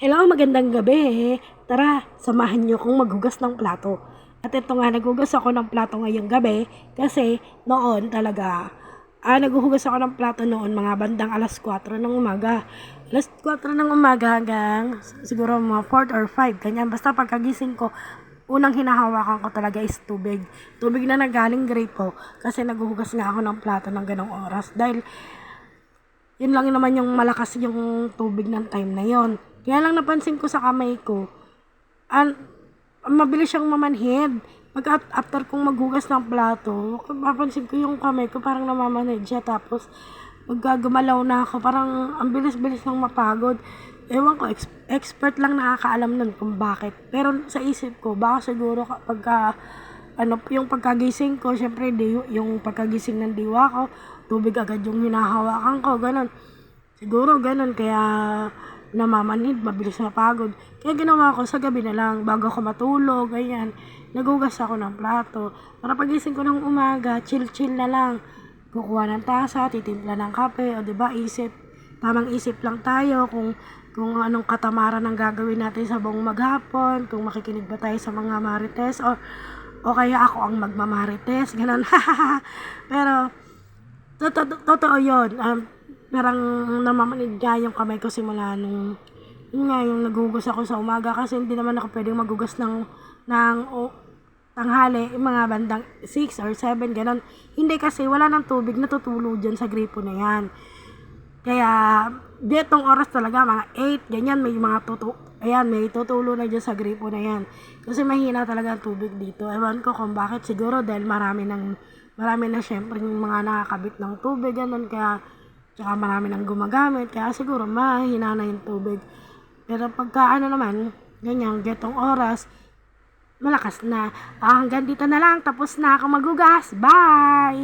Hello, magandang gabi. Tara, samahan niyo akong maghugas ng plato. At ito nga, naghugas ako ng plato ngayong gabi kasi noon talaga, ah, naghuhugas ako ng plato noon mga bandang alas 4 ng umaga. Alas 4 ng umaga hanggang siguro mga 4 or 5, ganyan. Basta pagkagising ko, unang hinahawakan ko talaga is tubig. Tubig na nagaling gripo kasi naghuhugas nga ako ng plato ng ganong oras. Dahil yun lang naman yung malakas yung tubig ng time na yon. Kaya lang napansin ko sa kamay ko, an mabilis siyang mamanhid. Pag after kong maghugas ng plato, mapansin ko yung kamay ko parang namamanhid siya. Tapos, maggagumalaw na ako. Parang ang bilis-bilis ng mapagod. Ewan ko, ex- expert lang nakakaalam nun kung bakit. Pero sa isip ko, baka siguro ka- pagka ano, yung pagkagising ko, syempre, di, yung pagkagising ng diwa ko, tubig agad yung hinahawakan ko, ganun. Siguro ganun, kaya namamanhid, mabilis mapagod. Kaya ginawa ko sa gabi na lang, bago ako matulog, ganyan, nagugas ako ng plato. Para pagising ko ng umaga, chill-chill na lang. Kukuha ng tasa, titimpla ng kape, o ba isip, tamang isip lang tayo kung kung anong katamaran ang gagawin natin sa buong maghapon, kung makikinig ba tayo sa mga marites, o, o kaya ako ang magmamarites, ganun. Pero, Totoo, totoo yun. Um, parang namamanid nga yung kamay ko simula nung yun nga yung naghugas ako sa umaga kasi hindi naman ako pwedeng maghugas ng ng o, tanghali, mga bandang 6 or 7, ganun. Hindi kasi wala ng tubig natutulo dyan sa gripo na yan. Kaya, detong oras talaga, mga 8, ganyan, may mga tutu, ayan, may tutulo na dyan sa gripo na yan. Kasi mahina talaga ang tubig dito. Ewan ko kung bakit, siguro dahil marami ng, marami na syempre yung mga nakakabit ng tubig, ganun, kaya, tsaka marami nang gumagamit, kaya siguro mahina na yung tubig. Pero pagka ano naman, ganyan, getong oras, malakas na. Ah, hanggang dito na lang, tapos na ako magugas. Bye!